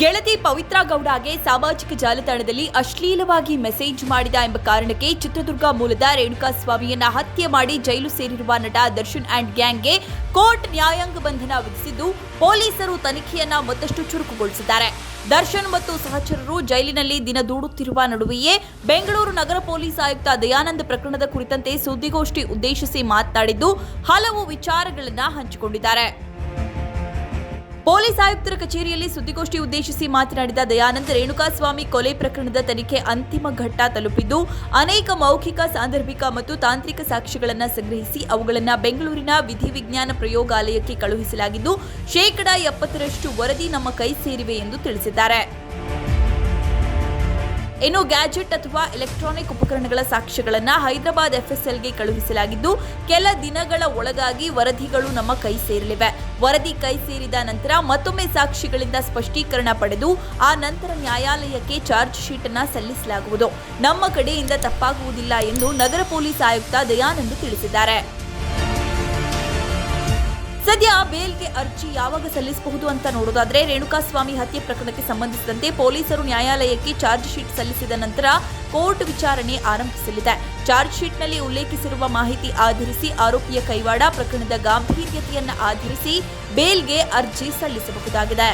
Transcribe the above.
ಗೆಳತಿ ಪವಿತ್ರ ಗೌಡಗೆ ಸಾಮಾಜಿಕ ಜಾಲತಾಣದಲ್ಲಿ ಅಶ್ಲೀಲವಾಗಿ ಮೆಸೇಜ್ ಮಾಡಿದ ಎಂಬ ಕಾರಣಕ್ಕೆ ಚಿತ್ರದುರ್ಗ ಮೂಲದ ರೇಣುಕಾ ಸ್ವಾಮಿಯನ್ನ ಹತ್ಯೆ ಮಾಡಿ ಜೈಲು ಸೇರಿರುವ ನಟ ದರ್ಶನ್ ಅಂಡ್ ಗ್ಯಾಂಗ್ಗೆ ಕೋರ್ಟ್ ನ್ಯಾಯಾಂಗ ಬಂಧನ ವಿಧಿಸಿದ್ದು ಪೊಲೀಸರು ತನಿಖೆಯನ್ನ ಮತ್ತಷ್ಟು ಚುರುಕುಗೊಳಿಸಿದ್ದಾರೆ. ದರ್ಶನ್ ಮತ್ತು ಸಹಚರರು ಜೈಲಿನಲ್ಲಿ ದಿನ ದೂಡುತ್ತಿರುವ ನಡುವೆಯೇ ಬೆಂಗಳೂರು ನಗರ ಪೊಲೀಸ್ ಆಯುಕ್ತ ದಯಾನಂದ ಪ್ರಕರಣದ ಕುರಿತಂತೆ ಸುದ್ದಿಗೋಷ್ಠಿ ಉದ್ದೇಶಿಸಿ ಮಾತನಾಡಿದ್ದು, ಹಲವು ವಿಚಾರಗಳನ್ನ ಹಂಚಿಕೊಂಡಿದ್ದಾರೆ. ಪೊಲೀಸ್ ಆಯುಕ್ತರ ಕಚೇರಿಯಲ್ಲಿ ಸುದ್ದಿಗೋಷ್ಠಿ ಉದ್ದೇಶಿಸಿ ಮಾತನಾಡಿದ ದಯಾನಂದ ರೇಣುಕಾಸ್ವಾಮಿ ಕೊಲೆ ಪ್ರಕರಣದ ತನಿಖೆ ಅಂತಿಮ ಘಟ್ಟ ತಲುಪಿದ್ದು, ಅನೇಕ ಮೌಖಿಕ, ಸಾಂದರ್ಭಿಕ ಮತ್ತು ತಾಂತ್ರಿಕ ಸಾಕ್ಷ್ಯಗಳನ್ನು ಸಂಗ್ರಹಿಸಿ ಅವುಗಳನ್ನು ಬೆಂಗಳೂರಿನ ವಿಧಿವಿಜ್ಞಾನ ಪ್ರಯೋಗಾಲಯಕ್ಕೆ ಕಳುಹಿಸಲಾಗಿದ್ದು, ಶೇಕಡಾ ಎಪ್ಪತ್ತರಷ್ಟು ವರದಿ ನಮ್ಮ ಕೈ ಸೇರಿವೆ ಎಂದು ತಿಳಿಸಿದ್ದಾರೆ. ಇನ್ನು ಗ್ಯಾಜೆಟ್ ಅಥವಾ ಎಲೆಕ್ಟ್ರಾನಿಕ್ ಉಪಕರಣಗಳ ಸಾಕ್ಷ್ಯಗಳನ್ನು ಹೈದರಾಬಾದ್ ಎಫ್ಎಸ್ಎಲ್ಗೆ ಕಳುಹಿಸಲಾಗಿದ್ದು, ಕೆಲ ದಿನಗಳ ಒಳಗಾಗಿ ವರದಿಗಳು ನಮ್ಮ ಕೈ ಸೇರಲಿವೆ. ವರದಿ ಕೈ ಸೇರಿದ ನಂತರ ಮತ್ತೊಮ್ಮೆ ಸಾಕ್ಷಿಗಳಿಂದ ಸ್ಪಷ್ಟೀಕರಣ ಪಡೆದು, ಆ ನಂತರ ನ್ಯಾಯಾಲಯಕ್ಕೆ ಚಾರ್ಜ್ ಶೀಟ್ ಅನ್ನು ಸಲ್ಲಿಸಲಾಗುವುದು. ನಮ್ಮ ಕಡೆಯಿಂದ ತಪ್ಪಾಗುವುದಿಲ್ಲ ಎಂದು ನಗರ ಪೊಲೀಸ್ ಆಯುಕ್ತ ದಯಾನಂದ್ ತಿಳಿಸಿದ್ದಾರೆ. ಸದ್ಯ ಬೇಲ್ಗೆ ಅರ್ಜಿ ಯಾವಾಗ ಸಲ್ಲಿಸಬಹುದು ಅಂತ ನೋಡೋದಾದ್ರೆ ರೇಣುಕಾಸ್ವಾಮಿ ಹತ್ಯೆ ಪ್ರಕರಣಕ್ಕೆ ಸಂಬಂಧಿಸಿದಂತೆ ಪೊಲೀಸರು ನ್ಯಾಯಾಲಯಕ್ಕೆ ಚಾರ್ಜ್ ಶೀಟ್ ಸಲ್ಲಿಸಿದ ನಂತರ ಕೋರ್ಟ್ ವಿಚಾರಣೆ ಆರಂಭಿಸಲಿದೆ. ಚಾರ್ಜ್ ಶೀಟ್ನಲ್ಲಿ ಉಲ್ಲೇಖಿಸಿರುವ ಮಾಹಿತಿ ಆಧರಿಸಿ ಆರೋಪಿಯ ಕೈವಾಡ ಪ್ರಕರಣದ ಗಾಂಭೀರ್ಯತೆಯನ್ನು ಆಧರಿಸಿ ಬೇಲ್ಗೆ ಅರ್ಜಿ ಸಲ್ಲಿಸಬಹುದಾಗಿದೆ.